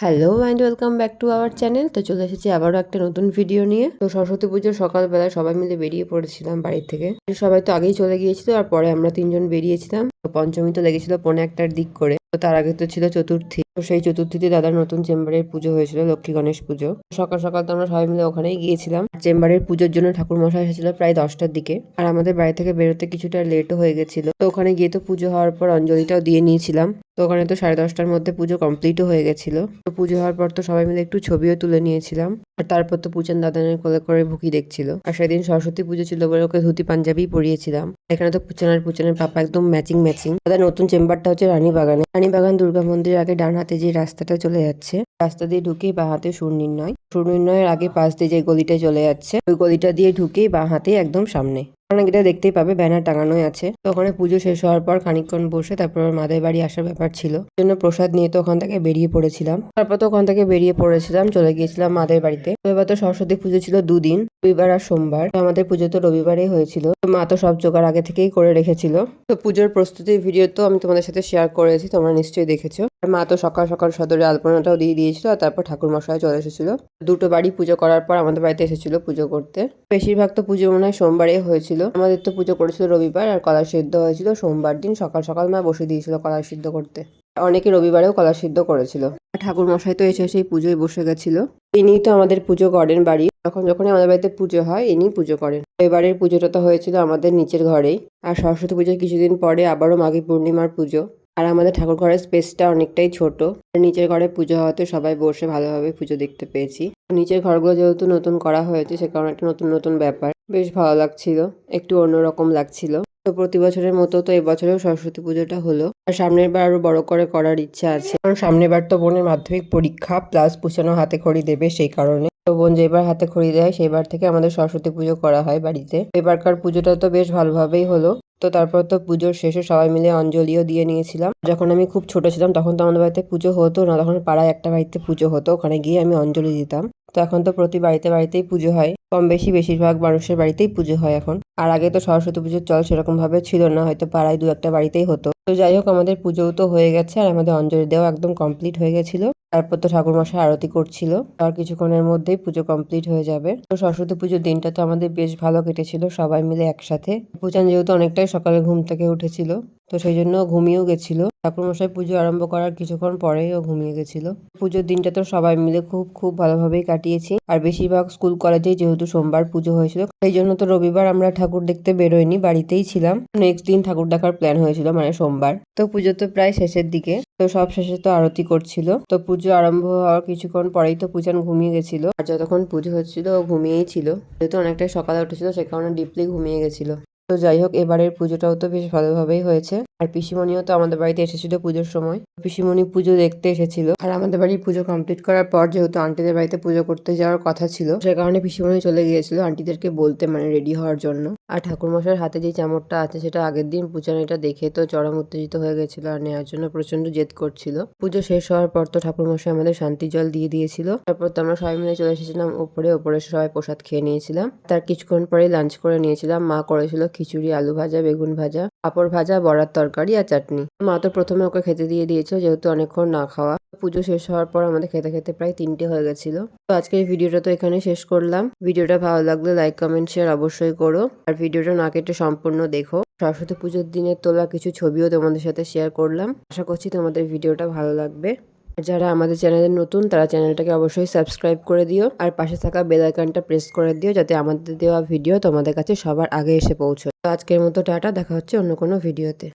Hello and welcome back to our channel তো চলে এসেছি আবারও একটা নতুন ভিডিও নিয়ে। তো সরস্বতী পুজোর সকালবেলায় সবাই মিলে বেরিয়ে পড়েছিলাম বাড়ি থেকে। সবাই তো আগেই চলে গিয়েছিল আর পরে আমরা তিনজন বেরিয়েছিলাম। পঞ্চমী তো লেগেছিল পনে একটার দিক করে। তো তার আগে তো ছিল চতুর্থী। তো সেই চতুর্থীতে দাদার নতুন চেম্বারের পুজো হয়েছিল, লক্ষ্মী গণেশ পুজো। সকাল সকাল তো আমরা সবাই মিলে ওখানেই গিয়েছিলাম। চেম্বারের পুজোর জন্য ঠাকুর মশাই এসেছিল প্রায় দশটার দিকে। আর আমাদের বাড়ি থেকে বেরোতে কিছুটা লেটও হয়ে গেছিল। তো ওখানে গিয়ে তো পুজো হওয়ার পর অঞ্জলিটাও দিয়ে নিয়েছিলাম। তো ওখানে তো সাড়ে দশটার মধ্যে পুজো কমপ্লিটও হয়ে গেছিল। তো পুজো হওয়ার পর তো সবাই মিলে একটু ছবিও তুলে নিয়েছিলাম। আর তারপর তো পুচান দাদানের কোলে করে ভুকি দেখছিল। আর সেদিন সরস্বতী পুজো ছিল বলে ওকে ধুতি, পাঞ্জাবি পরিয়েছিলাম। এখানে তো পুচান আর পুচানের পাপা একদম ম্যাচিং ম্যাচিং তাদের নতুন চেম্বারটা হচ্ছে রানীবাগানে। রানীবাগান দুর্গা মন্দিরের আগে ডান হাতে যে রাস্তাটা চলে যাচ্ছে, রাস্তা দিয়ে ঢুকেই বাঁ হাতে সুনির্ণয় সুনির্ণয়ের আগে পাশ দিয়ে যে গলিটা চলে যাচ্ছে, ওই গলিটা দিয়ে ঢুকেই বাঁ হাতে একদম সামনে। অনেক এটা দেখতেই পাবে, ব্যানার টাঙানোই আছে। তো ওখানে পুজো শেষ হওয়ার পর খানিকক্ষণ বসে তারপর মাদের বাড়ি আসার ব্যাপার ছিল। জন্য প্রসাদ নিয়ে তো ওখান থেকে বেরিয়ে পড়েছিলাম। তারপর তো ওখান থেকে বেরিয়ে পড়েছিলাম, চলে গিয়েছিলাম মাদের বাড়িতে। তো এবার তো সরস্বতী পুজো ছিল দুদিন, রবিবার আর সোমবার। তো আমাদের পুজো তো রবিবারেই হয়েছিল। তো মা তো সব জোগাড় আগে থেকেই করে রেখেছিল। তো পুজোর প্রস্তুতির ভিডিও তো আমি তোমাদের সাথে শেয়ার করেছি, তোমরা নিশ্চয়ই দেখেছ। আর মা তো সকাল সকাল সদরে আলপনাটাও দিয়ে দিয়েছিল, আর তারপর ঠাকুর মশাই চলে এসেছিল। দুটো বাড়ি পুজো করার পর আমাদের বাড়িতে এসেছিল পুজো করতে। বেশিরভাগ তো পুজো মনে হয় সোমবারে হয়েছিল। আমাদের তো পুজো করেছিল রবিবার আর কলা সিদ্ধ হয়েছিল সোমবার দিন। সকাল সকাল মা বসে দিয়েছিল কলা সিদ্ধ করতে। অনেকে রবিবারেও কলা সিদ্ধ করেছিল। ঠাকুর মশাই তো এসে সেই পুজোয় বসে গেছিল। ইনি তো আমাদের পুজো করেন বাড়ি। যখন যখন আমাদের বাড়িতে পুজো হয়, ইনি পুজো করেন। এবারের পুজোটা তো হয়েছিল আমাদের নিচের ঘরেই। আর সরস্বতী পুজোর কিছুদিন পরে আবারও মাঘী পূর্ণিমার পুজো। আর আমাদের ঠাকুর ঘরের স্পেসটা অনেকটাই ছোট। নিচের ঘরে পুজো হওয়াতে সবাই বসে ভালোভাবে পুজো দেখতে পেয়েছি। নিচের ঘরগুলো যেহেতু নতুন করা হয়েছে, সে কারণে একটা নতুন নতুন ব্যাপার। বেশ ভালো লাগছিল, একটু অন্যরকম লাগছিল। তো প্রতি বছরের মতো তো এবছরেও সরস্বতী পুজোটা হলো। আর সামনের বার আরও বড় করে করার ইচ্ছা আছে। কারণ সামনের বার তো বোনের মাধ্যমিক পরীক্ষা প্লাস পুষানো হাতে খড়ি দেবে সেই কারণে। তো বোন যেবার হাতে খড়ি দেয়, সেইবার থেকে আমাদের সরস্বতী পুজো করা হয় বাড়িতে। এবারকার পুজোটা তো বেশ ভালোভাবেই হলো। তো তারপর তো পুজোর শেষে সবাই মিলে অঞ্জলিও দিয়ে নিয়েছিলাম। যখন আমি খুব ছোট ছিলাম, তখন তো আমাদের বাড়িতে পুজো হতো না, তখন পাড়ায় একটা বাড়িতে পুজো হতো, ওখানে গিয়ে আমি অঞ্জলি দিতাম। তো এখন তো প্রতি বাড়িতে বাড়িতেই পুজো হয়, কম বেশি বেশিরভাগ মানুষের বাড়িতেই পুজো হয় এখন। আর আগে তো সরস্বতী পুজোর চল সেরকম ভাবে ছিল না, হয়তো পাড়ায় দু একটা বাড়িতেই হতো। তো যাই হোক, আমাদের পুজোও তো হয়ে গেছে, আর আমাদের অঞ্জলি দেওয়া একদম কমপ্লিট হয়ে গেছিল। তারপর তো ঠাকুর মশাই আরতি করছিল। আর কিছুক্ষণের মধ্যেই পুজো কমপ্লিট হয়ে যাবে। তো সরস্বতী পুজোর দিনটা তো আমাদের বেশ ভালো কেটেছিল, সবাই মিলে একসাথে। পূজান যেহেতু অনেকটাই সকালে ঘুম থেকে উঠেছিল। তো সেই জন্য ঘুমিয়েও গেছিল। ঠাকুরমশাই পুজো আরম্ভ করার কিছুক্ষণ পরেই ও ঘুমিয়ে গেছিল। পুজোর দিনটা তো সবাই মিলে খুব খুব ভালোভাবেই কাটিয়েছি। আর বেশিরভাগ স্কুল কলেজেই যেহেতু সোমবার পুজো হয়েছিল, সেই জন্য তো রবিবার আমরা ঠাকুর দেখতে বেরোয়নি, বাড়িতেই ছিলাম। নেক্সট দিন ঠাকুর দেখার প্ল্যান হয়েছিল মানে সোমবার। তো পুজো তো প্রায় শেষের দিকে, তো সব শেষে তো আরতি করছিল। তো পুজো আরম্ভ হওয়ার কিছুক্ষণ পরেই তো পূজান ঘুমিয়ে গেছিল। আর যতক্ষণ পুজো হচ্ছিল, ও ঘুমিয়েই ছিল। যেহেতু অনেকটাই সকালে উঠেছিল, সে কারণে ডিপলি ঘুমিয়ে গেছিল। তো যাই হোক, এবারের পুজোটাও তো বেশ ভালোভাবেই হয়েছে। আর পিসিমণিও তো আমাদের বাড়িতে এসেছিল পুজোর সময়। পিসিমণি পুজো দেখতে এসেছিল। আর আমাদের বাড়ির পুজো কমপ্লিট করার পর যেহেতু আন্টিদের বাড়িতে পুজো করতে যাওয়ার কথা ছিল, সে কারণে পিসিমণি চলে গিয়েছিল আন্টিদেরকে বলতে মানে রেডি হওয়ার জন্য। আর ঠাকুরমশাইয়ের হাতে যে চামড়টা আছে সেটা আগের দিন এটা দেখে তো চরম উত্তেজিত হয়ে গেছিল আর নেওয়ার জন্য প্রচণ্ড জেদ করছিল। পুজো শেষ হওয়ার পর তো ঠাকুরমশাই আমাদের শান্তি জল দিয়ে দিয়েছিল। তারপর তো আমরা সবাই মিলে চলে এসেছিলাম উপরে ওপরে সবাই প্রসাদ খেয়ে নিয়েছিলাম। তার কিছুক্ষণ পরে লাঞ্চ করে নিয়েছিলাম। মা করেছিল খিচুড়ি, আলু ভাজা, বেগুন ভাজা, পাপড় ভাজা, বড়ার তরকারি আর চাটনি। মা তো প্রথমে ওকে খেতে দিয়ে দিয়েছিল যেহেতু অনেকক্ষণ না খাওয়া। পুজো শেষ হওয়ার পর আমাদের খেতে খেতে প্রায় তিনটে হয়ে গেছিল। তো আজকের ভিডিওটা তো এখানে শেষ করলাম। ভিডিওটা ভালো লাগলে লাইক কমেন্ট শেয়ার অবশ্যই করো। আর ভিডিওটা না কেটে সম্পূর্ণ দেখো। সরস্বতী পুজোর দিনের তোলা কিছু ছবিও তোমাদের সাথে শেয়ার করলাম। আশা করছি তোমাদের ভিডিওটা ভালো লাগবে। যারা আমাদের চ্যানেলে নতুন, তারা চ্যানেলটাকে অবশ্যই সাবস্ক্রাইব করে দিও। আর পাশে থাকা বেল আইকনটা প্রেস করে দিও যাতে আমাদের দেওয়া ভিডিও তোমাদের কাছে সবার আগে এসে পৌঁছয়। তো আজকের মতো টাটা, দেখা হচ্ছে অন্য কোনো ভিডিওতে